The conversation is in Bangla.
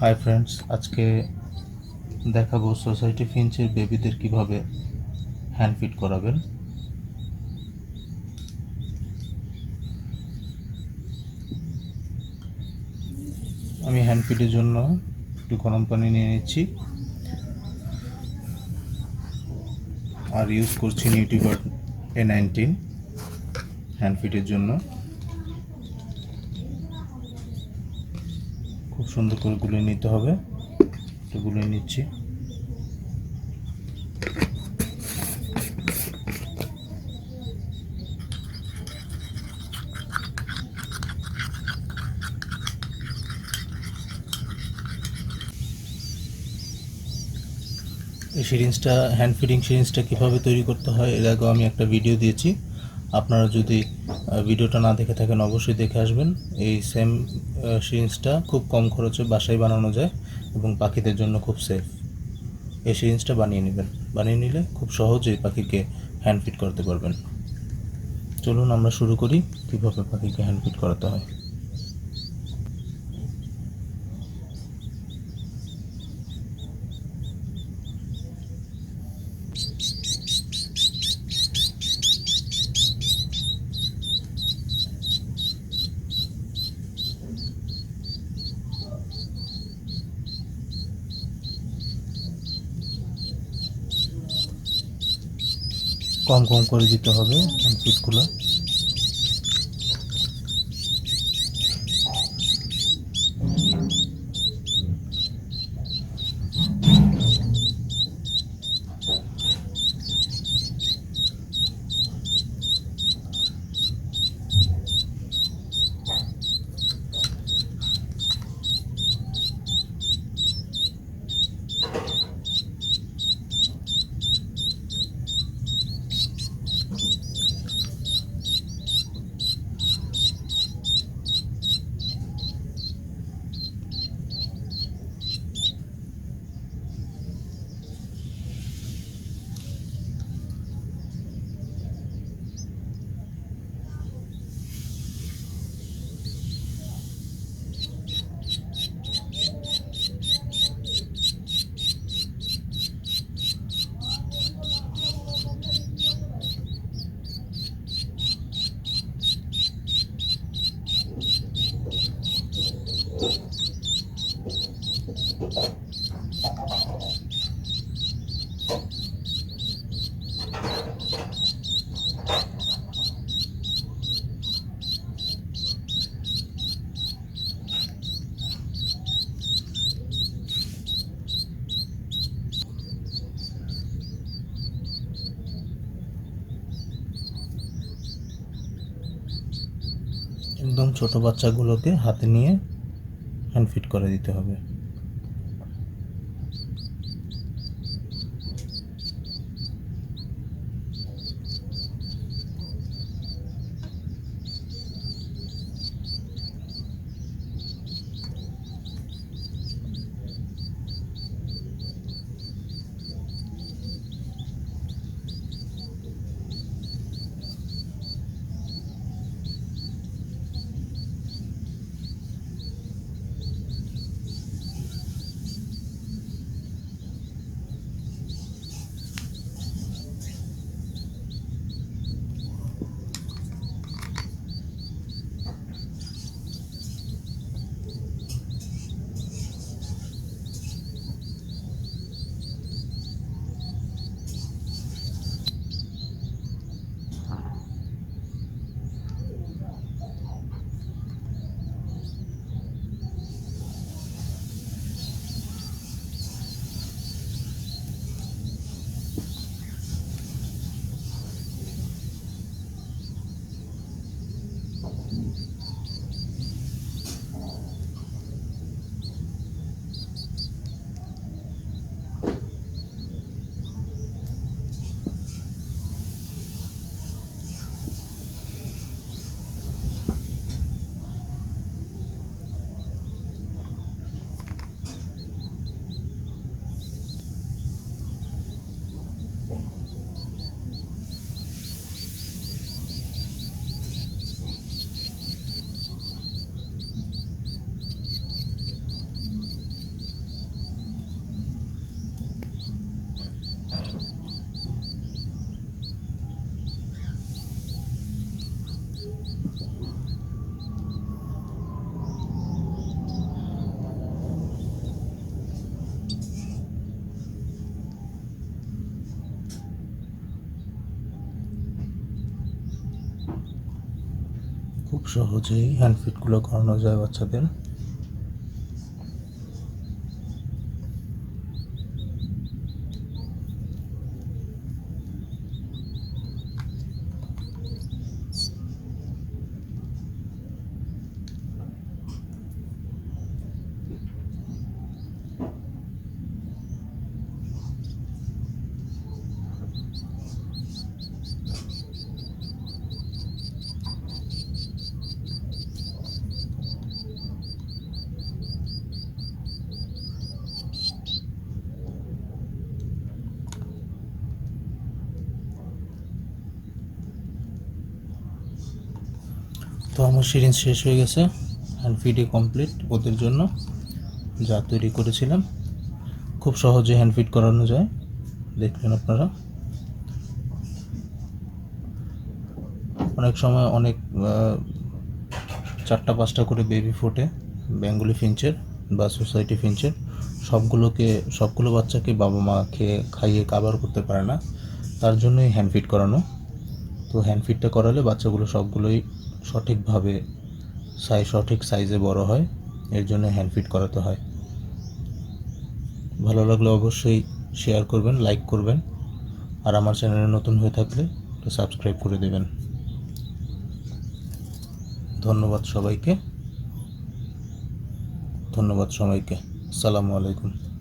হাই ফ্রেন্ডস আজকে দেখাবো সোসাইটি ফিঞ্চের বেবিদের কীভাবে হ্যান্ড ফিট করাবেন। আমি হ্যান্ড ফিটের জন্য একটু গরম পানি নিয়ে নিচ্ছি। আর ইউজ করছি নিউটিভার এ নাইনটিন হ্যান্ড ফিটের জন্য। খুব সুন্দর করে গুলে নিতে হবে। তো গুলিয়ে নিচ্ছি। এই সিরিঞ্জটা হ্যান্ড ফিডিং সিরিঞ্জটা কীভাবে তৈরি করতে হয়, এর আগেও আমি একটা ভিডিও দিয়েছি। আপনারা যদি ভিডিওটা না দেখে থাকেন অবশ্যই দেখে আসবেন। এই সেম সিরিঞ্জটা খুব কম খরচে বাসায় বানানো যায় এবং পাখিদের জন্য খুব সেফ এই সিরিঞ্জটা বানিয়ে নেবেন। বানিয়ে নিলে খুব সহজেই পাখিকে হ্যান্ড ফিট করতে পারবেন। চলুন আমরা শুরু করি, কীভাবে পাখিকে হ্যান্ড ফিট করাতে হয়। কম কম করে দিতে হবে হ্যান্ড একদম ছোট বাচ্চাগুলোকে হাতে নিয়ে হ্যান্ড ফিট করে দিতে হবে। সহজেই হ্যান্ড ফিটগুলো করানো যায় বাচ্চাদের। তো আমার সিরিঞ্জ শেষ হয়ে গেছে হ্যান্ড ফিডে কমপ্লিট ওদের জন্য যা তৈরি করেছিলাম। খুব সহজে হ্যান্ড ফিট করানো যায় দেখলেন আপনারা। অনেক সময় অনেক চারটা পাঁচটা করে বেবি ফোটে, বেঙ্গলি ফিঞ্চের বা সোসাইটি ফিঞ্চের সবগুলোকে, সবগুলো বাচ্চাকে বাবা মা খেয়ে, খাইয়ে কাবার করতে পারে না। তার জন্যই হ্যান্ড ফিট করানো। তো হ্যান্ড ফিটটা করালে বাচ্চাগুলো সবগুলোই সঠিকভাবে সাইজ সঠিক সাইজে বড় হয়, এর জন্য হ্যান্ড ফিট করাতে হয়। ভালো লাগলে অবশ্যই শেয়ার করবেন লাইক করবেন, আর আমার চ্যানেলে নতুন হয়ে থাকলে সাবস্ক্রাইব করে দেবেন। ধন্যবাদ সবাইকে। ধন্যবাদ সবাইকে। আসসালামু আলাইকুম।